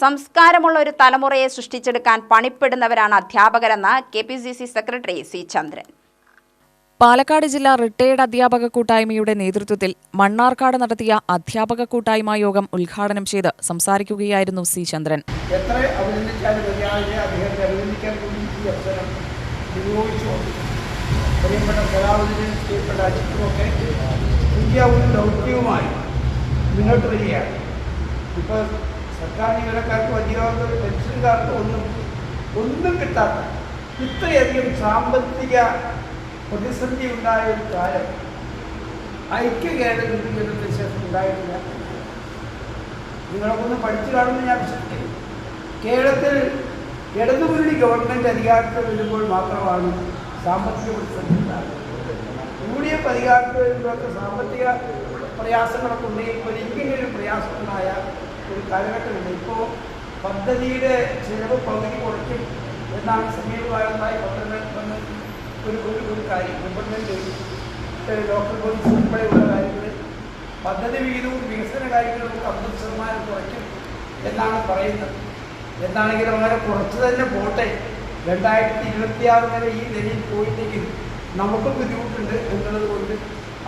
സംസ്കാരമുള്ള ഒരു തലമുറയെ സൃഷ്ടിച്ചെടുക്കാൻ പണിപ്പെടുന്നവരാണ് അധ്യാപകരെന്ന് K P C C secretary C Chandran. Palakkad ജില്ലാ റിട്ടയേർഡ് അധ്യാപക കൂട്ടായ്മയുടെ നേതൃത്വത്തിൽ മണ്ണാർക്കാട് നടത്തിയ അധ്യാപക കൂട്ടായ്മ യോഗം ഉദ്ഘാടനം ചെയ്ത് സംസാരിക്കുകയായിരുന്നു സി ചന്ദ്രൻ. എത്ര അഭിനന്ദിച്ചാലും അദ്ദേഹത്തെ അഭിനന്ദിക്കാൻ കൂടി ഈ അവസരം വിനിയോഗിച്ചുകൊണ്ട് പ്രിയപ്പെട്ട സലാഹുദ്ദീൻ പ്രിയപ്പെട്ട അജിത്തുമൊക്കെ പുതിയ ഒരു ദൗത്യവുമായി മുന്നോട്ട് വരികയാണ്. ഇപ്പോൾ സർക്കാർ ജീവനക്കാർക്കും അധികാരികൾക്കും പെൻഷൻകാർക്കും ഒന്നും ഒന്നും കിട്ടാത്ത ഇത്രയധികം സാമ്പത്തിക പ്രതിസന്ധി ഉണ്ടായ ഒരു കാലം ഐക്യകേട് രൂപീകരണത്തിന് ശേഷം ഉണ്ടായിട്ടില്ല. നിങ്ങളൊക്കെ ഒന്ന് പഠിച്ചു കാണുമെന്ന് ഞാൻ വിശ്വസിക്കുന്നു. കേരളത്തിൽ ഇടതുമുന്നണി ഗവൺമെന്റ് അധികാരത്തിൽ വരുമ്പോൾ മാത്രമാണ് സാമ്പത്തിക പ്രതിസന്ധി ഉണ്ടാകുന്നത്. യു ഡി എഫ് അധികാരത്തിൽ വരുമ്പോഴൊക്കെ സാമ്പത്തിക പ്രയാസങ്ങളൊക്കെ ഉണ്ടെങ്കിൽ ഒരു പ്രയാസമുണ്ടായ ഒരു കാലഘട്ടമുണ്ട്. ഇപ്പോൾ പദ്ധതിയുടെ ചിലവ് പകുതി കുറയ്ക്കും എന്നാണ് സമീപകാലമായി പത്രങ്ങളിൽ വന്ന് ഒരു ഒരു ഒരു കാര്യം. ഗവൺമെന്റ് ലോക്കൽ പോലീസ് ഉൾപ്പെടെയുള്ള കാര്യങ്ങൾ പദ്ധതി വിഹിതവും വികസന കാര്യങ്ങളും അമ്പത് ശതമാനം കുറയ്ക്കും എന്നാണ് പറയുന്നത്. എന്താണെങ്കിലും അങ്ങനെ കുറച്ച് തന്നെ പോട്ടെ. രണ്ടായിരത്തി ഇരുപത്തിയാറ് വരെ ഈ നിലയിൽ പോയിട്ടെങ്കിൽ നമുക്കും ബുദ്ധിമുട്ടുണ്ട് എന്നുള്ളത് കൊണ്ട്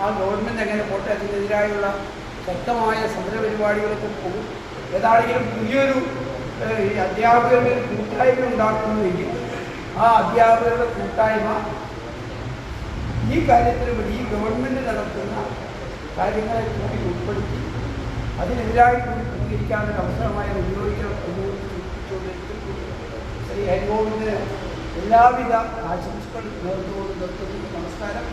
ആ ഗവൺമെന്റ് എങ്ങനെ പോട്ടെ? അതിനെതിരായുള്ള ശക്തമായ സമര പരിപാടികളൊക്കെ പോകും. ഏതാണെങ്കിലും പുതിയൊരു ഈ അധ്യാപകരുടെ ഒരു കൂട്ടായ്മ ഉണ്ടാക്കുന്നുവെങ്കിൽ ആ അധ്യാപകരുടെ കൂട്ടായ്മ ഈ കാര്യത്തിൽ കൂടി ഈ ഗവൺമെന്റ് നടത്തുന്ന കാര്യങ്ങളെ കൂടി ഉൾപ്പെടുത്തി അതിനെതിരായി കൂടി പ്രതികരിക്കാനൊരു അവസരമായി ഉപയോഗിക്കണം ശ്രീ ഹരിഗോവിന്ദിന് എല്ലാവിധ ആശംസകൾ നേർന്നുകൊണ്ട് നിർത്തുന്നു. നമസ്കാരം.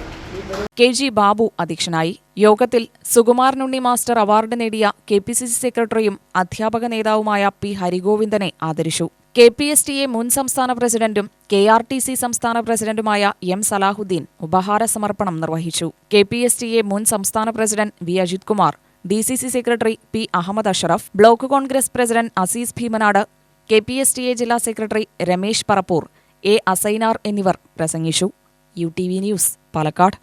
കെ ജി ബാബു അധ്യക്ഷനായി. യോഗത്തിൽ സുകുമാരനുണ്ണി മാസ്റ്റർ അവാർഡ് നേടിയ കെ പി സി സി സെക്രട്ടറിയും അധ്യാപക നേതാവുമായ പി ഹരിഗോവിന്ദനെ ആദരിച്ചു. K P S T A മുൻ സംസ്ഥാന പ്രസിഡന്റും കെ ആർ ടി സി സംസ്ഥാന പ്രസിഡന്റുമായ എം സലാഹുദ്ദീൻ ഉപഹാര സമർപ്പണം നിർവഹിച്ചു. K P S T A മുൻ സംസ്ഥാന president V Ajith Kumar D C C secretary P Ahmed Ashraf block Congress president Azeez Bheemanad K P S T A ജില്ലാ secretary Ramesh Parappur A Asainar എന്നിവർ പ്രസംഗിച്ചു. U T V news Palakkad.